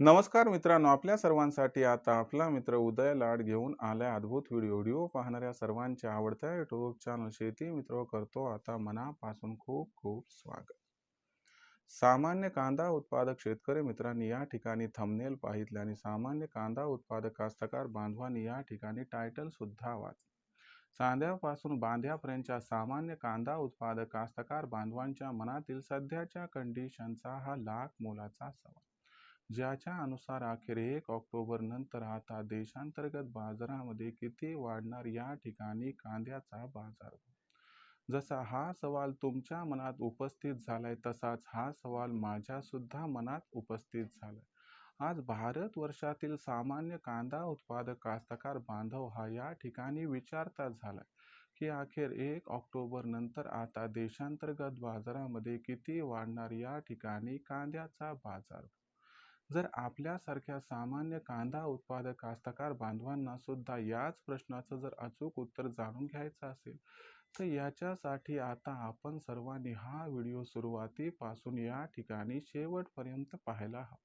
नमस्कार मित्रांनो आपल्या सर्वांसाठी आता आपला मित्र उदय लाड घेऊन आल्या अद्भुत व्हिडिओ व्हिडिओ पाहणाऱ्या सर्वांच्या आवडत्या युट्यूब चॅनल शेती मित्र करतो. आता मनापासून खूप खूप स्वागत. सामान्य कांदा उत्पादक शेतकरी मित्रांनी या ठिकाणी थंबनेल पाहितले आणि सामान्य कांदा उत्पादक कास्तकार बांधवांनी या ठिकाणी टायटल सुद्धा वाच चांद्यापासून बांध्यापर्यंतच्या सामान्य कांदा उत्पादक कास्तकार बांधवांच्या मनातील सध्याच्या कंडिशनचा हा लाख मोलाचा सवाल. ज्याच्या अनुसार अखेर एक ऑक्टोबर नंतर आता देशांतर्गत बाजारामध्ये किती वाढणार या ठिकाणी कांद्याचा बाजार? जसा हा सवाल तुमच्या मनात उपस्थित झालाय तसाच हा सवाल माझ्या सुद्धा मनात उपस्थित झालाय. आज भारत वर्षातील सामान्य कांदा उत्पादक कास्तकार बांधव हा या ठिकाणी विचारता झालाय की अखेर एक ऑक्टोबर नंतर आता देशांतर्गत बाजारामध्ये किती वाढणार या ठिकाणी कांद्याचा बाजार? जर आपल्यासारख्या सामान्य कांदा उत्पादक कास्तकार बांधवांना सुद्धा याच प्रश्नाचं जर अचूक उत्तर जाणून घ्यायचं असेल तर याच्यासाठी आता आपण सर्वांनी हा व्हिडिओ सुरुवातीपासून या ठिकाणी शेवटपर्यंत पाहायला हवा.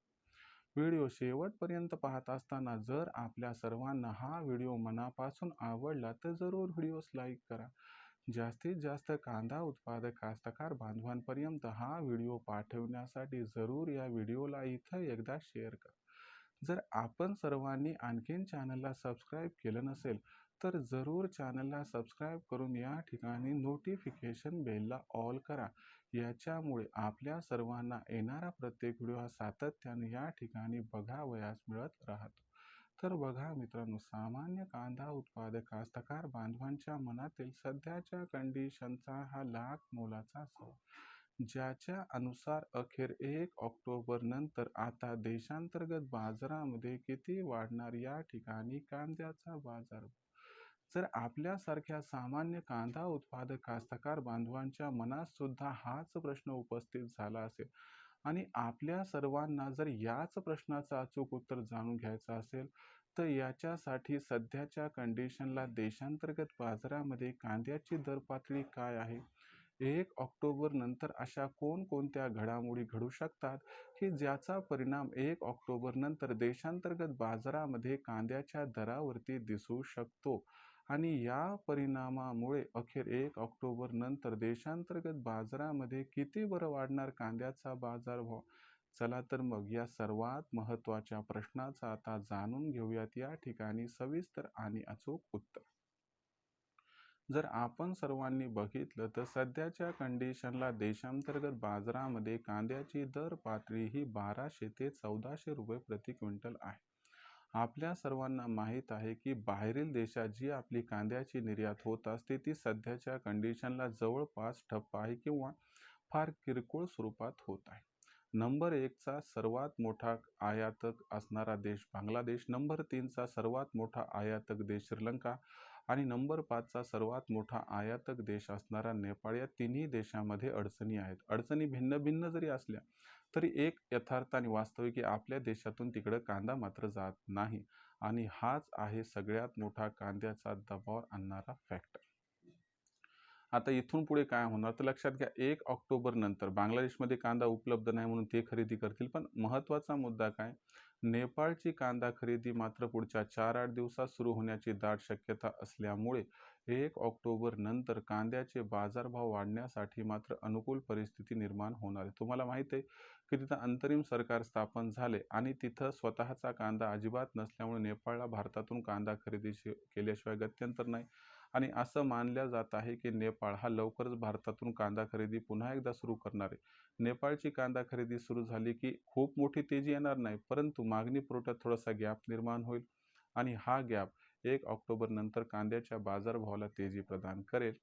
व्हिडिओ शेवटपर्यंत पाहत असताना जर आपल्या सर्वांना हा व्हिडिओ मनापासून आवडला तर जरूर व्हिडिओस लाईक करा. जास्तीत जास्त कांदा उत्पादक कास्तकार बांधवांपर्यंत हा व्हिडिओ पाठवण्यासाठी जरूर या व्हिडिओला इथं एकदा शेअर करा. जर आपण सर्वांनी आणखीन चॅनलला सबस्क्राईब केलं नसेल तर जरूर चॅनलला सबस्क्राईब करून या ठिकाणी नोटिफिकेशन बेलला ऑल करा. याच्यामुळे आपल्या सर्वांना येणारा प्रत्येक व्हिडिओ हा सातत्याने या ठिकाणी बघावयास मिळत राहतो. तर बघा मित्रांनो सामान्य कांदा उत्पादक कास्तकार बांधवांच्या मनातील सध्याच्या कंडिशनचा हा लाख मोलाचा सौ ज्याच्या अनुसार अखेर एक ऑक्टोबर नंतर आता देशांतर्गत बाजारामध्ये किती वाढणार या ठिकाणी कांद्याचा बाजार. जर आपल्यासारख्या सामान्य कांदा उत्पादक कास्तकार बांधवांच्या मनात सुद्धा हाच प्रश्न उपस्थित झाला असेल आणि आपल्या सर्वांना जर याच प्रश्नाचं अचूक उत्तर जाणून घ्यायचं असेल तर याच्यासाठी सध्याच्या कंडिशनला देशांतर्गत बाजारामध्ये कांद्याची दर पातळी काय आहे? एक ऑक्टोबर नंतर अशा कोणकोणत्या घडामोडी घडू शकतात? की ज्याचा परिणाम एक ऑक्टोबर नंतर देशांतर्गत बाजारामध्ये कांद्याच्या दरावरती दिसू शकतो? आणि या परिणामामुळे अखेर एक ऑक्टोबर नंतर देशांतर्गत बाजारामध्ये किती बरं वाढणार कांद्याचा बाजारभाव? चला तर मग या सर्वात महत्त्वाच्या प्रश्नाचा आता जाणून घेऊयात. या ठिकाणी सविस्तर आणि अचूक उत्तर. जर आपण सर्वांनी बघितलं तर सध्याच्या कंडिशनला देशांतर्गत बाजारामध्ये कांद्याची दर पातळी ही बाराशे ते चौदाशे रुपये प्रति क्विंटल आहे. आपल्या सर्वांना माहीत आहे की बाहेरील देशात जी आपली कांद्याची निर्यात होत असते ती सध्याच्या कंडिशनला जवळपास ठप्प आहे किंवा फार किरकोळ स्वरूपात होत आहे. नंबर एकचा सर्वात मोठा आयातक असणारा देश बांगलादेश. नंबर तीनचा सर्वात मोठा आयातक देश श्रीलंका. आणि नंबर पाचचा सर्वात मोठा आयातक देश असणारा नेपाळ. या तिन्ही देशामध्ये अडचणी आहेत. अडचणी भिन्न भिन्न जरी असल्या तरी एक यथार्थ आणि वास्तविक आपल्या देशातून तिकडं कांदा मात्र जात नाही. आणि हाच आहे सगळ्यात मोठा कांद्याचा दबाव आणणारा फॅक्टर आता इथून पुढे काय होणार? तर लक्षात घ्या एक ऑक्टोबर नंतर बांगलादेशमध्ये कांदा उपलब्ध नाही म्हणून ते खरेदी करतील. पण महत्त्वाचा मुद्दा काय? नेपाळची कांदा खरेदी मात्र पुढच्या चार आठ दिवसात सुरू होण्याची दाट शक्यता असल्यामुळे एक ऑक्टोबर नंतर कांद्याचे बाजारभाव वाढण्यासाठी मात्र अनुकूल परिस्थिती निर्माण होणार आहे. तुम्हाला माहीत आहे की तिथं अंतरिम सरकार स्थापन झाले आणि तिथं स्वतःचा कांदा अजिबात नसल्यामुळे नेपाळला भारतातून कांदा खरेदी केल्याशिवाय गत्यंतर नाही. आणि असं मानल्या जात आहे की नेपाळ हा लवकरच भारतातून कांदा खरेदी पुन्हा एकदा सुरू करणार आहे. नेपाळची कांदा खरेदी सुरू झाली की खूप मोठी तेजी येणार नाही परंतु मागणी पुरवठ्यात थोडासा गॅप निर्माण होईल आणि हा गॅप एक ऑक्टोबर नंतर कांद्याच्या बाजारभावाला तेजी प्रदान करेल.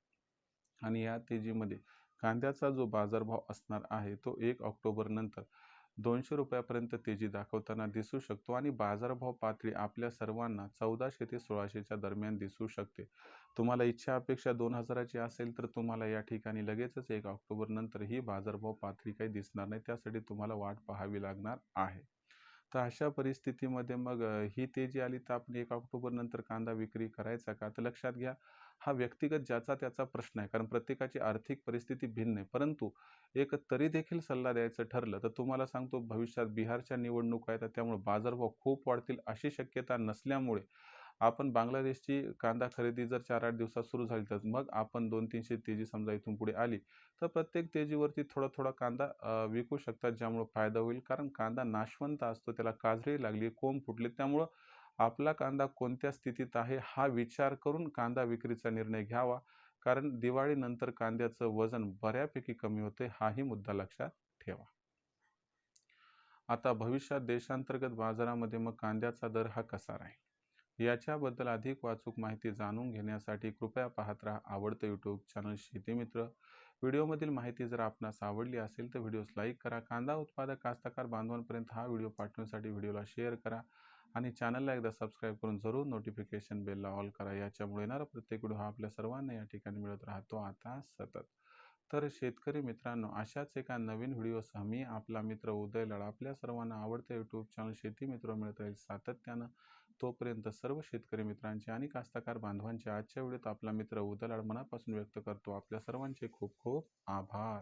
आणि या तेजीमध्ये कांद्याचा जो बाजारभाव असणार आहे तो एक ऑक्टोबर नंतर दोनशे रुपयापर्यंत तेजी दाखवताना दिसू शकतो आणि बाजारभाव पातळी आपल्या सर्वांना चौदाशे ते सोळाशेच्या दरम्यान दिसू शकते. तुम्हाला इच्छा अपेक्षा दोन हजाराची असेल तर तुम्हाला या ठिकाणी लगेचच एक ऑक्टोबर नंतर ही बाजारभाव पातळी काही दिसणार नाही. त्यासाठी तुम्हाला वाट पाहावी लागणार आहे. तर अशा परिस्थितीमध्ये मग ही तेजी आली तर आपण एक ऑक्टोबर नंतर कांदा विक्री करायचा का? तर लक्षात घ्या हा व्यक्तिगत ज्याचा त्याचा प्रश्न आहे. कारण प्रत्येकाची आर्थिक परिस्थिती भिन्न आहे. परंतु एक तरी देखील सल्ला द्यायचं ठरलं तर तुम्हाला सांगतो भविष्यात बिहारच्या निवडणुका आहेत त्यामुळे बाजारभाव खूप वाढतील अशी शक्यता नसल्यामुळे आपण बांगलादेशची कांदा खरेदी जर चार आठ दिवसात सुरू झाली तर मग आपण दोन तीनशे तेजी समजा इथून पुढे आली तर प्रत्येक तेजीवरती थोडा थोडा कांदा विकू शकतात ज्यामुळे फायदा होईल. कारण कांदा नाशवंत असतो त्याला काजळी लागली कोंब फुटले त्यामुळं आपला कांदा कोणत्या स्थितीत आहे हा विचार करून कांदा विक्रीचा निर्णय घ्यावा. कारण दिवाळीनंतर कांद्याचं वजन बऱ्यापैकी कमी होते हाही मुद्दा लक्षात ठेवा. आता भविष्यात देशांतर्गत बाजारामध्ये मग कांद्याचा दर हा कसा राहील? याच्याबद्दल अधिक वाचूक माहिती जाणून घेण्यासाठी कृपया पाहत राहा आवडतं यूट्यूब चॅनल शेतीमित्र. व्हिडिओमधील माहिती जर आपणास आवडली असेल तर व्हिडिओस लाईक करा. कांदा उत्पादक कास्तकार बांधवांपर्यंत हा व्हिडिओ पाठवण्यासाठी व्हिडिओला शेअर करा. आणि चॅनलला एकदा सबस्क्राईब करून जरूर नोटिफिकेशन बेलला ऑल करा. याच्यामुळे येणारा प्रत्येक व्हिडिओ हा आपल्या सर्वांना या ठिकाणी मिळत राहतो. आता सतत. तर शेतकरी मित्रांनो अशाच एका नवीन व्हिडिओसह मी आपला मित्र उदय लढा आपल्या सर्वांना आवडते यूट्यूब चॅनल शेती मित्र मिळत राहील सातत्यानं. तोपर्यंत सर्व शेतकरी मित्रांचे आणि कास्तकार बांधवांचे आजच्या व्हिडिओत आपला मित्र उदय लढ मनापासून व्यक्त करतो. आपल्या सर्वांचे खूप खूप आभार.